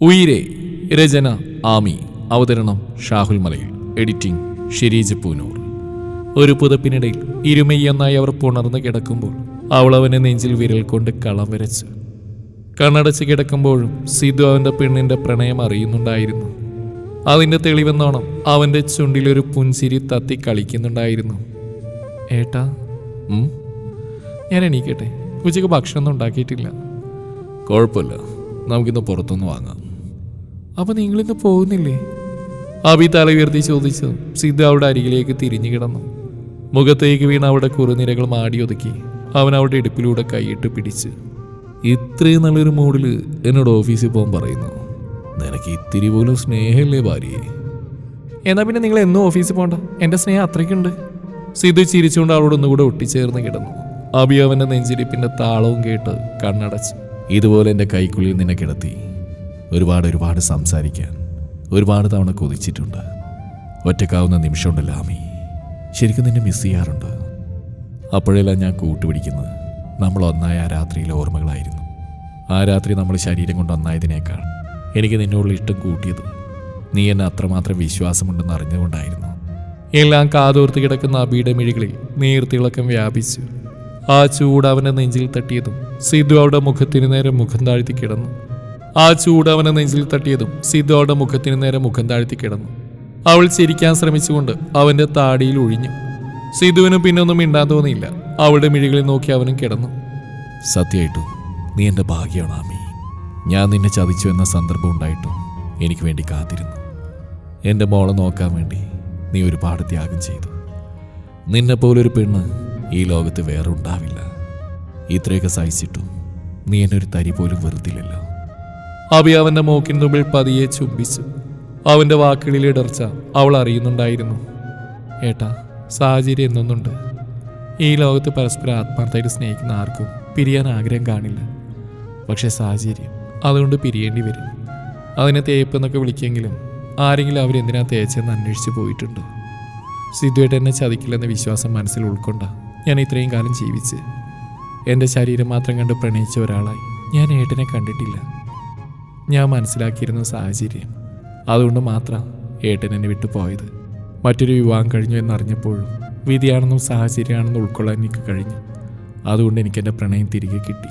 ഉയിരെ രചന ആമി. അവതരണം ഷാഹുൽ മലയിൽ. എഡിറ്റിംഗ് ഷിരീജ് പൂനൂർ. ഒരു പുതപ്പിനിടയിൽ ഇരുമയ്യെന്നായി അവർ പുണർന്ന് കിടക്കുമ്പോൾ അവൾ അവനെ നെഞ്ചിൽ വിരൽ കൊണ്ട് കളം വരച്ച്. കണ്ണടച്ച് കിടക്കുമ്പോഴും സിധു അവന്റെ പെണ്ണിന്റെ പ്രണയം അറിയുന്നുണ്ടായിരുന്നു. അതിന്റെ തെളിവെന്നോണം അവന്റെ ചുണ്ടിലൊരു പുഞ്ചിരി തത്തി കളിക്കുന്നുണ്ടായിരുന്നു. ഏട്ടാ? ഞാൻ എണീക്കട്ടെ. ഉച്ചയ്ക്ക് ഭക്ഷണമൊന്നും ഉണ്ടാക്കിയിട്ടില്ല. കുഴപ്പമില്ല. നമുക്കിന്ന് പുറത്തുനിന്ന് വാങ്ങാം. അപ്പൊ നിങ്ങളിന്ന് പോകുന്നില്ലേ? അബി തല ഉയർത്തി ചോദിച്ചു. സിദ്ധു അവളുടെ അരികിലേക്ക് തിരിഞ്ഞു കിടന്നു. മുഖത്തേക്ക് വീണ അവളുടെ കുറുനിരകൾ മാടി ഒതുക്കി. അവൻ അവളുടെ ഇടുപ്പിലൂടെ കൈയിട്ട് പിടിച്ച്. ഇത്രയും നല്ലൊരു മൂഡിൽ എന്നോട് ഓഫീസിൽ പോകാൻ പറയുന്നു. നിനക്ക് ഇത്തിരി പോലും സ്നേഹമില്ലേ ഭാര്യയെ എന്നാ പിന്നെ നിങ്ങൾ എന്നും ഓഫീസിൽ പോകണ്ട എന്റെ സ്നേഹം അത്രയ്ക്കുണ്ട്. സിദ്ധു ചിരിച്ചുകൊണ്ട് അവളോട് ഒന്നുകൂടെ ഒട്ടിച്ചേർന്ന് കിടന്നു. അബി അവന്റെ നെഞ്ചിരിപ്പിന്റെ താളവും കേട്ട് കണ്ണടച്ചു. ഇതുപോലെ എന്റെ കൈക്കുള്ളിൽ നിന്നെ കിടത്തി. ഒരുപാട് ഒരുപാട് സംസാരിക്കാൻ ഒരുപാട് തവണ കൊതിച്ചിട്ടുണ്ട്. ഒറ്റക്കാവുന്ന നിമിഷമുണ്ടല്ലോ ആമി. ശരിക്കും നിന്നെ മിസ് ചെയ്യാറുണ്ട്? അപ്പോഴെല്ലാം ഞാൻ കൂട്ടുപിടിക്കുന്നത് നമ്മൾ ഒന്നായ ആ രാത്രിയിലെ ഓർമ്മകളായിരുന്നു. ആ രാത്രി നമ്മൾ ശരീരം കൊണ്ട് ഒന്നായതിനേക്കാൾ എനിക്ക് നിന്നോടുള്ള ഇഷ്ടം കൂട്ടിയത് നീ എന്നെ അത്രമാത്രം വിശ്വാസമുണ്ടെന്ന് അറിഞ്ഞുകൊണ്ടായിരുന്നു എല്ലാം കാതോർത്ത് കിടക്കുന്ന അബിയുടെ മിഴികളിൽ നീർത്തിളക്കം വ്യാപിച്ചു ആ ചൂട് അവന്റെ നെഞ്ചിൽ തട്ടിയതും സിദ്ധു അവിടെ മുഖത്തിന് നേരെ മുഖം താഴ്ത്തി കിടന്നു. ആ ചൂട് അവനെ നെഞ്ചിൽ തട്ടിയതും സിദ്ധു അവളുടെ മുഖത്തിന് നേരെ മുഖം താഴ്ത്തി കിടന്നു. അവൾ ചിരിക്കാൻ ശ്രമിച്ചുകൊണ്ട് അവന്റെ താടിയിൽ ഒഴിഞ്ഞു. സിധുവിന് പിന്നൊന്നും മിണ്ടാൻ തോന്നിയില്ല. അവളുടെ മിഴികളിൽ നോക്കി അവനും കിടന്നു. സത്യമായിട്ടും നീ എന്റെ ഭാഗ്യമാണ് ആമി. ഞാൻ നിന്നെ ചതിച്ചു എന്ന സന്ദർഭം ഉണ്ടായിട്ടും എനിക്ക് വേണ്ടി കാത്തിരുന്നു. എന്റെ മോളെ നോക്കാൻ വേണ്ടി നീ ഒരുപാട് ത്യാഗം ചെയ്തു. നിന്നെ പോലൊരു പെണ്ണ് ഈ ലോകത്ത് വേറെ ഉണ്ടാവില്ല. ഇത്രയൊക്കെ സഹിച്ചിട്ടും നീ എന്നൊരു തരി പോലും വെറുതില്ലല്ലോ അഭി അവന്റെ മൂക്കിൻ തുമ്പിൽ പതിയെ ചുംബിച്ചു. അവന്റെ വാക്കുകളിൽ ഇടർച്ച അവൾ അറിയുന്നുണ്ടായിരുന്നു. ഏട്ടാ സാഹചര്യം എന്നൊന്നുണ്ട്. ഈ ലോകത്ത് പരസ്പരം ആത്മാർത്ഥമായിട്ട് സ്നേഹിക്കുന്ന ആർക്കും പിരിയാൻ ആഗ്രഹം കാണില്ല. പക്ഷേ സാഹചര്യം അതുകൊണ്ട് പിരിയേണ്ടി വരും. അതിനെ തേപ്പ് എന്നൊക്കെ വിളിക്കെങ്കിലും ആരെങ്കിലും അവരെന്തിനാ തേച്ചെന്ന് അന്വേഷിച്ച് പോയിട്ടുണ്ട്? സിദ്ധുവേട്ട എന്നെ ചതിക്കില്ലെന്ന വിശ്വാസം മനസ്സിൽ ഉൾക്കൊണ്ട ഞാൻ ഇത്രയും കാലം ജീവിച്ച്. എന്റെ ശരീരം മാത്രം കണ്ട് പ്രണയിച്ച ഒരാളായി ഞാൻ ഏട്ടനെ കണ്ടിട്ടില്ല. ഞാൻ മനസ്സിലാക്കിയിരുന്ന സാഹചര്യം. അതുകൊണ്ട് മാത്രം ഏട്ടൻ എന്നെ വിട്ടു പോയത്. മറ്റൊരു വിവാഹം കഴിഞ്ഞു എന്നറിഞ്ഞപ്പോഴും വിധിയാണെന്നും സാഹചര്യമാണെന്നും ഉൾക്കൊള്ളാൻ എനിക്ക് കഴിഞ്ഞു. അതുകൊണ്ട് എനിക്ക് എന്റെ പ്രണയം തിരികെ കിട്ടി.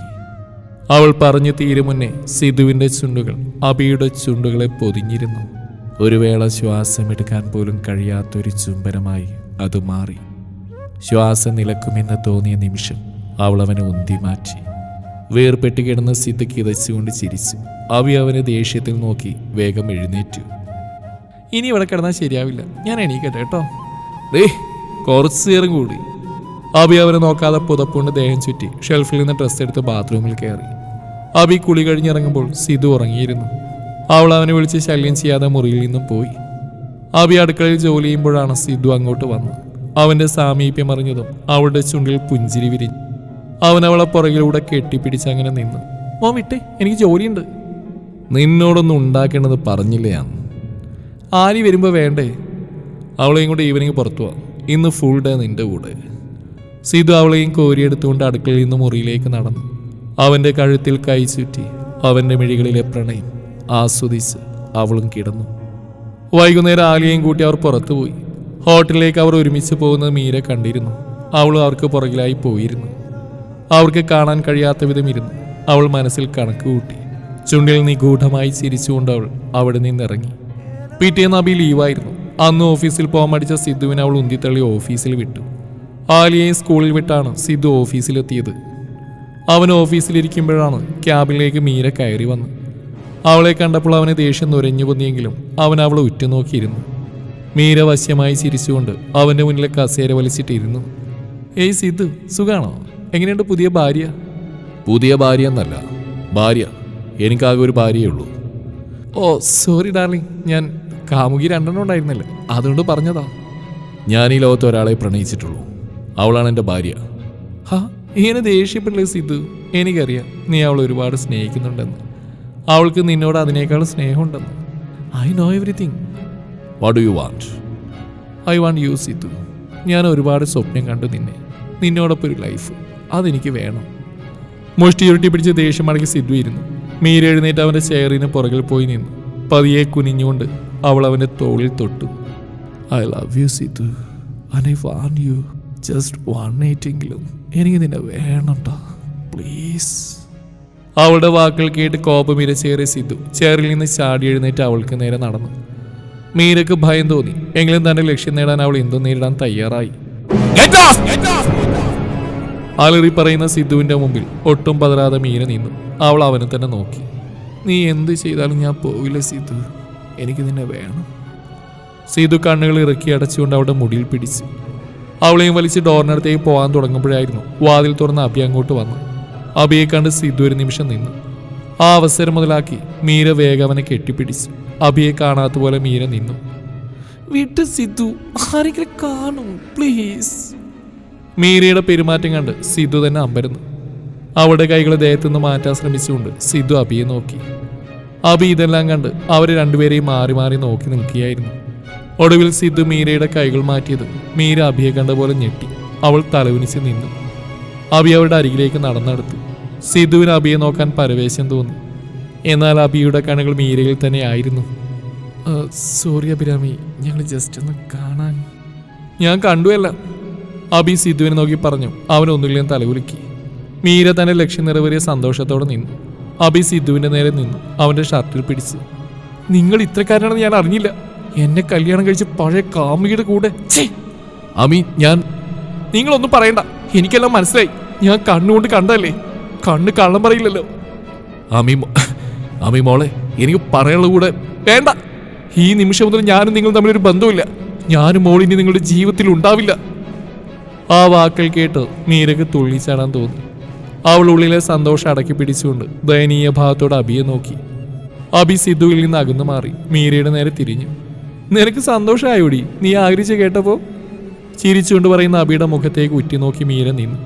അവൾ പറഞ്ഞു തീരെ മുന്നേ സിധുവിന്റെ ചുണ്ടുകൾ അബിയുടെ ചുണ്ടുകളെ പൊതിഞ്ഞിരുന്നു. ഒരു വേള ശ്വാസമെടുക്കാൻ പോലും കഴിയാത്തൊരു ചുംബനമായി അത് മാറി. ശ്വാസം നിലക്കുമെന്ന് തോന്നിയ നിമിഷം അവൾ അവനെ ഉന്തി മാറ്റി. വേർപെട്ട് കിടന്ന സിദ്ധ കിതച്ചുകൊണ്ട് ചിരിച്ചു. അവി അവനെ ദേഷ്യത്തിൽ നോക്കി വേഗം എഴുന്നേറ്റു. ഇനി ഇവിടെ കിടന്നാൽ ശരിയാവില്ല. ഞാൻ എണീക്കട്ടെ കേട്ടോ. ദേ കുറച്ച് നേരം കൂടി. അബി അവനെ നോക്കാതെ പുതപ്പുകൊണ്ട് ദേഹം ചുറ്റി ഷെൽഫിൽ നിന്ന് ഡ്രസ്സ് എടുത്ത് ബാത്റൂമിൽ കയറി. അബി കുളി കഴിഞ്ഞിറങ്ങുമ്പോൾ സിധു ഉറങ്ങിയിരുന്നു. അവൾ അവനെ വിളിച്ച് ശല്യം ചെയ്യാതെ മുറിയിൽ നിന്നും പോയി. അബി അടുക്കളയിൽ ജോലി ചെയ്യുമ്പോഴാണ് സിധു അങ്ങോട്ട് വന്നത്. അവന്റെ സാമീപ്യം അറിഞ്ഞതും അവളുടെ ചുണ്ടിൽ പുഞ്ചിരി വിരിഞ്ഞു. അവൻ അവളെ പുറകിലൂടെ കെട്ടിപ്പിടിച്ച് അങ്ങനെ നിന്നു. ഓ വിട്ടേ എനിക്ക് ജോലിയുണ്ട്. നിന്നോടൊന്നും ഉണ്ടാക്കേണ്ടത് പറഞ്ഞില്ലേ ഞാൻ ആരി വരുമ്പോൾ വേണ്ടേ? അവളെയും കൂടെ ഈവനിങ് പുറത്തു പോവാം. ഇന്ന് ഫുൾ ഡേ നിന്റെ കൂടെ. സിധു അവളെയും കോരിയെടുത്തുകൊണ്ട് അടുക്കളയിൽ നിന്ന് മുറിയിലേക്ക് നടന്നു. അവന്റെ കഴുത്തിൽ കൈ ചുറ്റി അവന്റെ മിഴികളിലെ പ്രണയം ആസ്വദിച്ച് അവളും കിടന്നു. വൈകുന്നേരം ആലിയയും കൂട്ടി അവർ പുറത്തുപോയി ഹോട്ടലിലേക്ക് അവർ ഒരുമിച്ച് പോകുന്നത് മീര കണ്ടിരുന്നു. അവളും അവർക്ക് പുറകിലായി പോയിരുന്നു. അവർക്ക് കാണാൻ കഴിയാത്ത വിധം ഇരുന്നു അവൾ മനസ്സിൽ കണക്ക് കൂട്ടി. ചുണ്ടിൽ നിഗൂഢമായി ചിരിച്ചുകൊണ്ട് അവൾ അവിടെ നിന്നിറങ്ങി. പിറ്റേന്ന് അബി ലീവായിരുന്നു. അന്ന് ഓഫീസിൽ പോകാൻ സിദ്ധുവിനെ അവൾ ഉന്തിത്തള്ളി ഓഫീസിൽ വിട്ടു. ആലിയെ സ്കൂളിൽ വിട്ടാണ് സിദ്ധു ഓഫീസിലെത്തിയത്. അവൻ ഓഫീസിലിരിക്കുമ്പോഴാണ് ക്യാബിലേക്ക് മീര കയറി വന്നത്. അവളെ കണ്ടപ്പോൾ അവന് ദേഷ്യം നുരഞ്ഞു പൊന്നിയെങ്കിലും അവൻ അവളെ ഉറ്റുനോക്കിയിരുന്നു. മീര വശ്യമായി ചിരിച്ചുകൊണ്ട് അവന്റെ മുന്നിലെ കസേര വലിച്ചിട്ടിരുന്നു. ഏയ് സിദ്ധു സുഖാണോ? എങ്ങനെയുണ്ട് പുതിയ ഭാര്യ? പുതിയ ഭാര്യ എന്നല്ല ഭാര്യ. എനിക്കാകെ ഒരു ഭാര്യയേ ഉള്ളൂ. Oh sorry darling. ഞാൻ കാമുകി രണ്ടെണ്ണം ഉണ്ടായിരുന്നില്ല. അതുകൊണ്ട് പറഞ്ഞതാ. ഞാൻ ഈ ലോകത്ത് ഒരാളെ പ്രണയിച്ചിട്ടുള്ളൂ. അവളാണ് എന്റെ ഭാര്യ. ഹാ ഇങ്ങനെ ദേഷ്യപ്പെട്ടില്ലേ സിദ്ധു? എനിക്കറിയാം നീ അവളെ ഒരുപാട് സ്നേഹിക്കുന്നുണ്ടെന്ന്. അവൾക്ക് നിന്നോട് അതിനേക്കാൾ സ്നേഹമുണ്ടെന്ന്. I know everything what do you want I want you Sidhu. ഞാൻ ഒരുപാട് സ്വപ്നം കണ്ടു നിന്നെ. നിന്നോടൊപ്പം ഒരു ലൈഫ് അതെനിക്ക് വേണം. മുഷ്ടിയുരുട്ടി പിടിച്ച് ദേഷ്യം മടക്കി സിദ്ധു ഇരുന്നു. മീര എഴുന്നേറ്റ് അവന്റെ ചെയറിന് പുറകിൽ പോയി നിന്നു. പതിയെ കുനിഞ്ഞുകൊണ്ട് അവൾ അവന്റെ തോളിൽ തൊട്ടു. I love you Sidhu. I want you just one നൈറ്റെങ്കിലും എനിക്ക് നിന്നെ വേണണ്ട പ്ലീസ് അവളുടെ വാക്കുകൾ കേട്ട് കോപം ഇരച്ചേറിയ സിദ്ധു ചെയറിൽ നിന്ന് ചാടി എഴുന്നേറ്റ് അവൾക്ക് നേരെ നടന്നു. മീരക്ക് ഭയം തോന്നി. എങ്കിലും തന്റെ ലക്ഷ്യം നേടാൻ അവൾ എന്തും നേരിടാൻ തയ്യാറായി. അലറി പറയുന്ന സിദ്ധുവിന്റെ മുമ്പിൽ ഒട്ടും പതരാതെ മീന നിന്നു. അവൾ അവനെ തന്നെ നോക്കി. നീ എന്ത് ചെയ്താലും ഞാൻ പോവില്ല സിദ്ധു. എനിക്ക് നിന്നെ വേണം. സിദ്ധു കണ്ണുകൾ ഇറക്കി അടച്ചുകൊണ്ട് അവളുടെ മുടിയിൽ പിടിച്ച്. അവളെയും വലിച്ച് ഡോറിനടുത്തേക്ക് പോകാൻ തുടങ്ങുമ്പോഴായിരുന്നു വാതിൽ തുറന്ന് അബി അങ്ങോട്ട് വന്നു അബിയെ കണ്ട് സിദ്ധു ഒരു നിമിഷം നിന്നു. ആ അവസരം മുതലാക്കി മീര വേഗം അവനെ കെട്ടിപ്പിടിച്ചു. അബിയെ കാണാത്ത പോലെ മീര നിന്നു. വിട്ട് സിദ്ധു ആരെങ്കിലും കാണും പ്ലീസ്. മീരയുടെ പെരുമാറ്റം കണ്ട് സിദ്ധു തന്നെ അമ്പരുന്നു. അവളുടെ കൈകളെ ദേഹത്തുനിന്ന് മാറ്റാൻ ശ്രമിച്ചുകൊണ്ട് സിദ്ധു അബിയെ നോക്കി. അബി ഇതെല്ലാം കണ്ട് അവർ രണ്ടുപേരെയും മാറി മാറി നോക്കി നിൽക്കുകയായിരുന്നു. ഒടുവിൽ സിദ്ധു മീരയുടെ കൈകൾ മാറ്റിയത് മീര അബിയെ കണ്ട പോലെ ഞെട്ടി. അവൾ തലവിനിച്ച് നിന്നു. അബി അവരുടെ അരികിലേക്ക് നടന്നെടുത്തു. സിദ്ധുവിന് അബിയെ നോക്കാൻ പരവേശം തോന്നി. എന്നാൽ അബിയുടെ കണ്ണുകൾ മീരയിൽ തന്നെ ആയിരുന്നു. സോറി അഭിരാമി ഞങ്ങൾ ജസ്റ്റ് ഒന്ന് കാണാൻ. ഞാൻ കണ്ടുവല്ല അബി സിദ്ധുവിനെ നോക്കി പറഞ്ഞു അവൻ ഒന്നുകിലും തലകുലുക്കി മീര തന്റെ ലക്ഷ്യം നിറവേറിയ സന്തോഷത്തോടെ നിന്നു. അബി സിദ്ധുവിന്റെ നേരെ നിന്നു അവന്റെ ഷർട്ടിൽ പിടിച്ച്. നിങ്ങൾ ഇത്രക്കാരനാണെന്ന് ഞാൻ അറിഞ്ഞില്ല. എന്നെ കല്യാണം കഴിച്ച് പഴയ കാമുകിയുടെ കൂടെ. അമി ഞാൻ നിങ്ങളൊന്നും പറയണ്ട. എനിക്കെല്ലാം മനസ്സിലായി. ഞാൻ കണ്ണുകൊണ്ട് കണ്ടല്ലേ കണ്ണ് കള്ളം പറയില്ലല്ലോ. അമി അമി മോളെ എനിക്ക് പറയാനുള്ള കൂടെ വേണ്ട. ഈ നിമിഷം മുതൽ ഞാനും നിങ്ങളും തമ്മിലൊരു ബന്ധമില്ല ഞാനും മോളിനി നിങ്ങളുടെ ജീവിതത്തിൽ ഉണ്ടാവില്ല. ആ വാക്കൽ കേട്ട് മീരക്ക് തുള്ളിച്ചാടാൻ തോന്നി. അവൾ ഉള്ളിലെ സന്തോഷം അടക്കി പിടിച്ചുകൊണ്ട് ദയനീയ ഭാഗത്തോട് അബിയെ നോക്കി. അബി സിദ്ധുവിൽ നിന്ന് അകന്നു മാറി മീരയുടെ നേരെ തിരിഞ്ഞു. നിനക്ക് സന്തോഷമായോടി നീ ആഗ്രഹിച്ച് കേട്ടപ്പോ? ചിരിച്ചുകൊണ്ട് പറയുന്ന അബിയുടെ മുഖത്തേക്ക് ഉറ്റുനോക്കി മീര നിന്നു.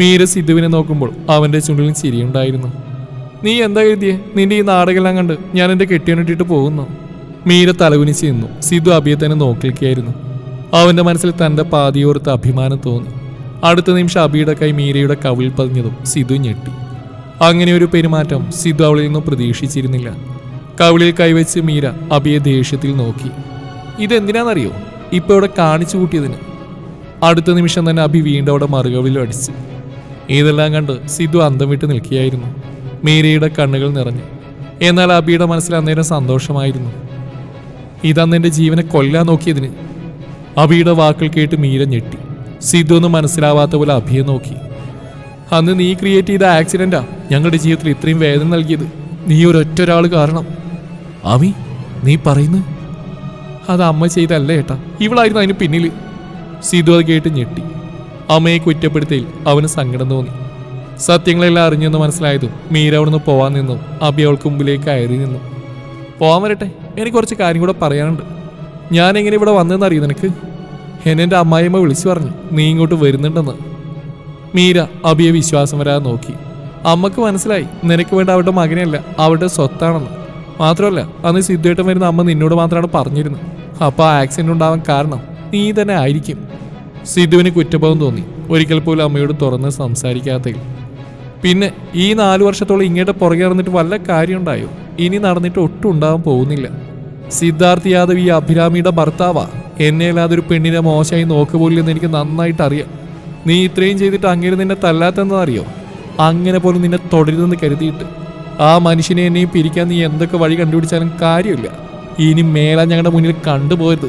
മീര സിദ്ധുവിനെ നോക്കുമ്പോൾ അവന്റെ ചുണ്ടിലും ചിരിയുണ്ടായിരുന്നു. നീ എന്താ കരുതിയേ? നിന്റെ ഈ നാടകെല്ലാം കണ്ട് ഞാൻ എന്റെ കെട്ടിയണിട്ടിട്ട് പോകുന്നു. മീര തലകുനിച്ച് നിന്നു. സിദ്ധു അബിയെ തന്നെ നോക്കിയിരിക്കുകയായിരുന്നു അവന്റെ മനസ്സിൽ തന്റെ പാതിയോർത്ത് അഭിമാനം തോന്നി. അടുത്ത നിമിഷം അബിയുടെ കൈ മീരയുടെ കവിൾ പതിഞ്ഞതും സിധു ഞെട്ടി. അങ്ങനെ ഒരു പെരുമാറ്റം സിധു അവളിൽ നിന്നും പ്രതീക്ഷിച്ചിരുന്നില്ല. കവിളിൽ കൈവച്ച് മീര അബിയെ ദേഷ്യത്തിൽ നോക്കി. ഇതെന്തിനാണെന്നറിയോ ഇപ്പൊ ഇവിടെ കാണിച്ചു കൂട്ടിയതിന്. അടുത്ത നിമിഷം തന്നെ അബി വീണ്ടും അവിടെ മറുകവിൽ അടിച്ച്. ഇതെല്ലാം കണ്ട് സിധു അന്തം വിട്ട് നിൽക്കുകയായിരുന്നു. മീരയുടെ കണ്ണുകൾ നിറഞ്ഞു. എന്നാൽ അബിയുടെ മനസ്സിൽ അന്നേരം സന്തോഷമായിരുന്നു. ഇതന്ന് ജീവനെ കൊല്ലാൻ നോക്കിയതിന് അബിയുടെ വാക്കുകൾ കേട്ട് മീര ഞെട്ടി. സിദ്ധു ഒന്നും മനസ്സിലാവാത്ത പോലെ അഭിയെ നോക്കി. അന്ന് നീ ക്രിയേറ്റ് ചെയ്ത ആക്സിഡന്റാ ഞങ്ങളുടെ ജീവിതത്തിൽ ഇത്രയും വേദന നൽകിയത്. നീ ഒരൊറ്റ ഒരാൾ കാരണം. അമി നീ പറയുന്നു അത് അമ്മ ചെയ്തല്ലേ ഏട്ടാ. ഇവളായിരുന്നു അതിന് പിന്നിൽ. സിധു അത് കേട്ട് ഞെട്ടി. അമ്മയെ കുറ്റപ്പെടുത്തിയിൽ അവന് സങ്കടം തോന്നി. സത്യങ്ങളെല്ലാം അറിഞ്ഞെന്ന് മനസ്സിലായതും മീര അവിടുന്ന് പോവാൻ നിന്നു. അബി അവൾക്ക് മുമ്പിലേക്ക് കയറി നിന്നു. പോവാൻ വരട്ടെ. എനിക്ക് കുറച്ച് കാര്യം കൂടെ പറയാനുണ്ട്. ഞാൻ എങ്ങനെ ഇവിടെ വന്നതെന്ന് അറിയോ നിനക്ക്? എന്നെ എന്റെ അമ്മായിയമ്മ വിളിച്ചു പറഞ്ഞു നീ ഇങ്ങോട്ട് വരുന്നുണ്ടെന്ന്. മീര അബിയെ വിശ്വാസം വരാതെ നോക്കി. അമ്മയ്ക്ക് മനസ്സിലായി നിനക്ക് വേണ്ട അവരുടെ മകനല്ല അവരുടെ സ്വത്താണെന്ന്. മാത്രമല്ല അന്ന് സിദ്ധുവേട്ടൻ വരുന്ന അമ്മ നിന്നോട് മാത്രമാണ് പറഞ്ഞിരുന്നത്. അപ്പോൾ ആ ആക്സിഡന്റ് ഉണ്ടാവാൻ കാരണം നീ തന്നെ ആയിരിക്കും. സിദ്ധുവിന് കുറ്റബോധം തോന്നി. ഒരിക്കൽ പോലും അമ്മയോട് തുറന്ന് സംസാരിക്കാത്തതിൽ. പിന്നെ ഈ നാലു വർഷത്തോളം ഇങ്ങോട്ട് പുറകെ നടന്നിട്ട് വല്ല കാര്യമുണ്ടായോ? ഇനി നടന്നിട്ട് ഒട്ടും ഉണ്ടാവാൻ പോകുന്നില്ല. സിദ്ധാർത്ഥ് യാദവ് ഈ അഭിരാമിയുടെ ഭർത്താവാ. എന്നെ അല്ലാതെ ഒരു പെണ്ണിനെ മോശമായി നോക്കുപോലില്ലെന്ന് എനിക്ക് നന്നായിട്ട് അറിയാം നീ ഇത്രയും ചെയ്തിട്ട് അങ്ങനെ നിന്നെ തല്ലാത്തെന്ന് അറിയോ അങ്ങനെ പോലും നിന്നെ തുടരുതെന്ന് കരുതിയിട്ട്. ആ മനുഷ്യനെ എന്നെയും പിരിക്കാൻ നീ എന്തൊക്കെ വഴി കണ്ടുപിടിച്ചാലും കാര്യമില്ല. ഇനി മേല ഞങ്ങളുടെ മുന്നിൽ കണ്ടുപോയത്.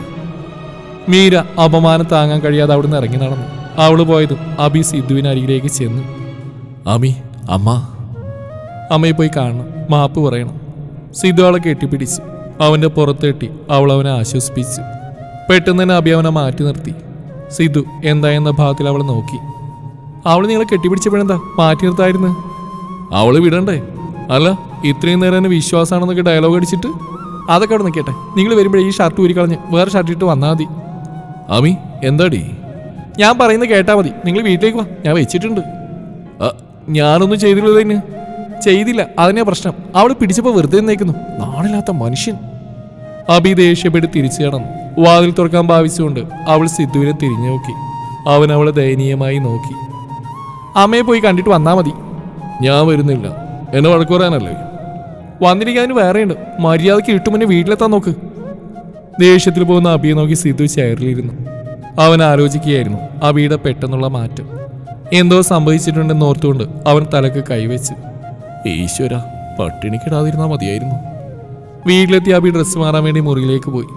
മീര അപമാനം താങ്ങാൻ കഴിയാതെ അവിടുന്ന് ഇറങ്ങി നടന്നു. അവൾ പോയതും അബി സിദ്ധുവിന് അരികിലേക്ക് ചെന്നു. അമി അമ്മ. അമ്മയെ പോയി കാണണം. മാപ്പ് പറയണം. സിദ്ധു അവളെ കെട്ടിപ്പിടിച്ചു. അവന്റെ പുറത്തെട്ടി അവൾ അവനെ ആശ്വസിപ്പിച്ചു. പെട്ടെന്ന് തന്നെ അബി അവനെ മാറ്റി നിർത്തി. സിദ്ധു എന്താ എന്ന ഭാഗത്തിൽ അവൾ നോക്കി. അവൾ നിങ്ങളെ കെട്ടിപ്പിടിച്ചപ്പോഴെന്താ മാറ്റി നിർത്തായിരുന്നു? അവൾ വിടണ്ടേ? അല്ല ഇത്രയും നേരം എന്നെ വിശ്വാസമാണെന്നൊക്കെ ഡയലോഗ് അടിച്ചിട്ട്? അതൊക്കെ അവിടെ നിൽക്കട്ടെ. നിങ്ങൾ വരുമ്പോഴേ ഈ ഷർട്ട് ഊരിക്കളഞ്ഞ് വേറെ ഷർട്ട് ഇട്ട് വന്നാൽ മതി. അമി എന്താടി? ഞാൻ പറയുന്നത് കേട്ടാൽ മതി. നിങ്ങൾ വീട്ടിലേക്ക് വാ. ഞാൻ വെച്ചിട്ടുണ്ട്. ഞാനൊന്നും ചെയ്തില്ല തന്നെ ചെയ്തില്ല. അതിനെ പ്രശ്നം. അവൾ പിടിച്ചപ്പോൾ വെറുതെ നിന്നേക്കുന്നു. നാടില്ലാത്ത മനുഷ്യൻ. അബി ദേഷ്യപ്പെട്ട് തിരിച്ചു കടന്നു. വാതിൽ തുറക്കാൻ ഭാവിച്ചുകൊണ്ട് അവൾ സിദ്ധുവിനെ തിരിഞ്ഞു നോക്കി. അവൻ അവളെ ദയനീയമായി നോക്കി. അമ്മയെ പോയി കണ്ടിട്ട് വന്നാ മതി. ഞാൻ വരുന്നില്ല. എന്നെ വഴക്ക് പറയാനല്ലേ? വന്നിരിക്കാൻ വേറെയുണ്ട്. മര്യാദയ്ക്ക് ഇട്ടുമുന്നെ വീട്ടിലെത്താൻ നോക്ക്. ദേഷ്യത്തിൽ പോകുന്ന അബിയെ നോക്കി സിദ്ധു ചെയറിലിരുന്നു. അവൻ ആലോചിക്കുകയായിരുന്നു അബിയുടെ പെട്ടെന്നുള്ള മാറ്റം. എന്തോ സംഭവിച്ചിട്ടുണ്ടെന്ന് ഓർത്തുകൊണ്ട് അവൻ തലക്ക് കൈവച്ച്. ഈശ്വര പട്ടിണിക്കിടാതിരുന്നാൽ മതിയായിരുന്നു. വീട്ടിലെത്തി അബി ഡ്രസ്സ് മാറാൻ വേണ്ടി മുറിയിലേക്ക് പോയി.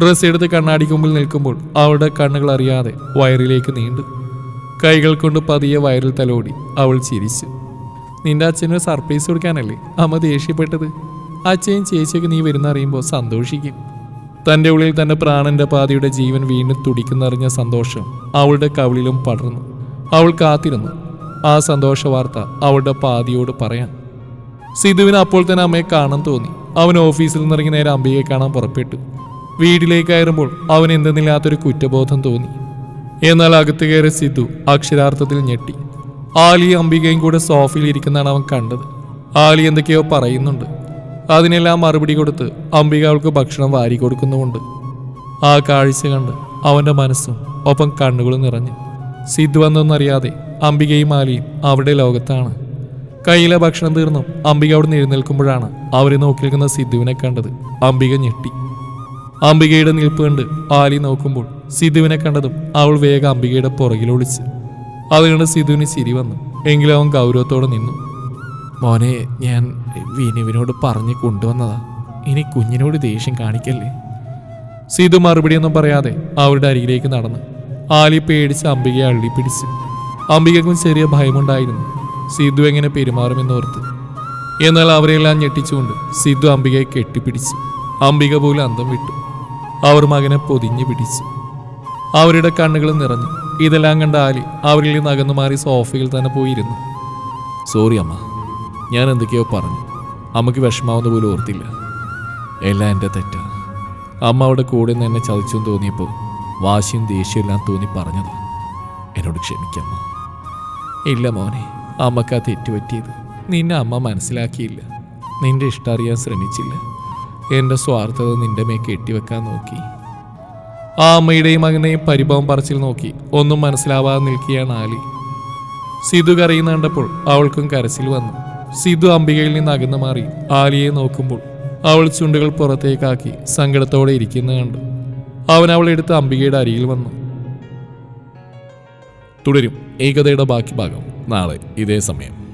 ഡ്രസ്സ് എടുത്ത് കണ്ണാടിക്ക് മുമ്പിൽ നിൽക്കുമ്പോൾ അവളുടെ കണ്ണുകൾ അറിയാതെ വയറിലേക്ക് നീണ്ടു. കൈകൾ കൊണ്ട് പതിയെ വയറിൽ തലോടി അവൾ ചിരിച്ചു. നിന്റെ അച്ഛന് സർപ്രൈസ് കൊടുക്കാനല്ലേ? അമ്മ ദേഷ്യപ്പെട്ടത്. അച്ഛയും ചേച്ചിയൊക്കെ നീ വരുന്ന അറിയുമ്പോൾ സന്തോഷിക്കും. തന്റെ ഉള്ളിൽ തന്റെ പ്രാണന്റെ പാതിയുടെ ജീവൻ വീണ്ടും തുടിക്കുന്നറിഞ്ഞ സന്തോഷം അവളുടെ കവിളിലും പടർന്നു. അവൾ കാത്തിരുന്നു. ആ സന്തോഷ വാർത്ത അവളുടെ പാതിയോട് പറയാൻ. സിധുവിന് അപ്പോൾ തന്നെ അമ്മയെ കാണാൻ തോന്നി. അവൻ ഓഫീസിൽ നിന്നിറങ്ങി നേരെ അംബികയെ കാണാൻ പുറപ്പെട്ടു. വീട്ടിലേക്ക് കയറുമ്പോൾ അവൻ എന്തെന്നില്ലാത്തൊരു കുറ്റബോധം തോന്നി. എന്നാൽ അകത്ത് കയറിയ സിധു അക്ഷരാർത്ഥത്തിൽ ഞെട്ടി. ആലി അംബികയും കൂടെ സോഫയിൽ ഇരിക്കുന്നതാണ് അവൻ കണ്ടത്. ആലി എന്തൊക്കെയോ പറയുന്നുണ്ട്. അതിനെല്ലാം മറുപടി കൊടുത്ത് അംബിക അവൾക്ക് ഭക്ഷണം വാരി കൊടുക്കുന്നുമുണ്ട്. ആ കാഴ്ച കണ്ട് അവന്റെ മനസ്സും ഒപ്പം കണ്ണുകളും നിറഞ്ഞു. സിദ്ധു വന്നൊന്നറിയാതെ അംബികയും ആലിയും അവിടെ ലോകത്താണ്. കയ്യിലെ ഭക്ഷണം തീർന്നു. അംബിക അവിടെ നിന്ന് എഴുന്നേൽക്കുമ്പോഴാണ് അവരെ നോക്കി നിൽക്കുന്ന സിദ്ധുവിനെ കണ്ടത്. അംബിക ഞെട്ടി. അംബികയുടെ നിൽപ്പ് കണ്ട് ആലി നോക്കുമ്പോൾ സിദ്ധുവിനെ കണ്ടതും അവൾ വേഗം അംബികയുടെ പുറകിൽ ഒളിച്ച്. അതുകൊണ്ട് സിദ്ധുവിന് ചിരി വന്നു. എങ്കിലും അവൻ ഗൗരവത്തോടെ നിന്നു. മോനെ ഞാൻ വിനുവിനോട് പറഞ്ഞ് കൊണ്ടുവന്നതാ. ഇനി കുഞ്ഞിനോട് ദേഷ്യം കാണിക്കല്ലേ? സിധു മറുപടിയൊന്നും പറയാതെ അവരുടെ അരികിലേക്ക് നടന്നു. ആലി പേടിച്ച് അംബികയെ അള്ളി പിടിച്ചു അംബികക്കും ചെറിയ ഭയമുണ്ടായിരുന്നു. സിധു എങ്ങനെ പെരുമാറുമെന്നോർത്ത്. എന്നാൽ അവരെല്ലാം ഞെട്ടിച്ചുകൊണ്ട് സിദ്ധു അംബികയെ കെട്ടിപ്പിടിച്ചു അംബിക പോലും അന്തം വിട്ടു. അവർ മകനെ പൊതിഞ്ഞു പിടിച്ചു. അവരുടെ കണ്ണുകൾ നിറഞ്ഞു. ഇതെല്ലാം കണ്ട ആലി അവരിൽ നിന്ന് അകന്നു മാറി സോഫയിൽ തന്നെ പോയിരുന്നു. സോറി അമ്മ. ഞാൻ എന്തൊക്കെയോ പറഞ്ഞു. അമ്മയ്ക്ക് വിഷമാവുന്ന പോലും ഓർത്തില്ല. എല്ലാം എന്റെ തെറ്റാണ് അമ്മ അവിടെ കൂടെ നിന്ന് എന്നെ ചതിച്ചു തോന്നിയപ്പോൾ വാശിയും ദേഷ്യവും എല്ലാം തോന്നി പറഞ്ഞതാണ് എന്നോട് ക്ഷമിക്കാമോ ഇല്ല മോനെ. അമ്മയ്ക്ക് തെറ്റുപറ്റിയത് നിന്നെ അമ്മ മനസ്സിലാക്കിയില്ല. നിന്റെ ഇഷ്ടം അറിയാൻ ശ്രമിച്ചില്ല. എന്റെ സ്വാർത്ഥത നിന്റെ മേ കെട്ടിവെക്കാൻ നോക്കി. ആ അമ്മയുടെയും മകനെയും പരിഭവം പറച്ചിൽ നോക്കി. ഒന്നും മനസ്സിലാവാതെ നിൽക്കുകയാണ് ആലി. സിധു കരയുന്ന കണ്ടപ്പോൾ അവൾക്കും കരച്ചിൽ വന്നു. സിധു അംബികയിൽ നിന്ന് അകന്നു മാറി ആലിയെ നോക്കുമ്പോൾ അവൾ ചുണ്ടുകൾ പുറത്തേക്കാക്കി സങ്കടത്തോടെ ഇരിക്കുന്ന കണ്ടു. അവൻ അവളെടുത്ത് അംബികയുടെ അരിയിൽ വന്നു. തുടരും. ഏകതയുടെ ബാക്കി ഭാഗം. നാളെ ഇതേ സമയം.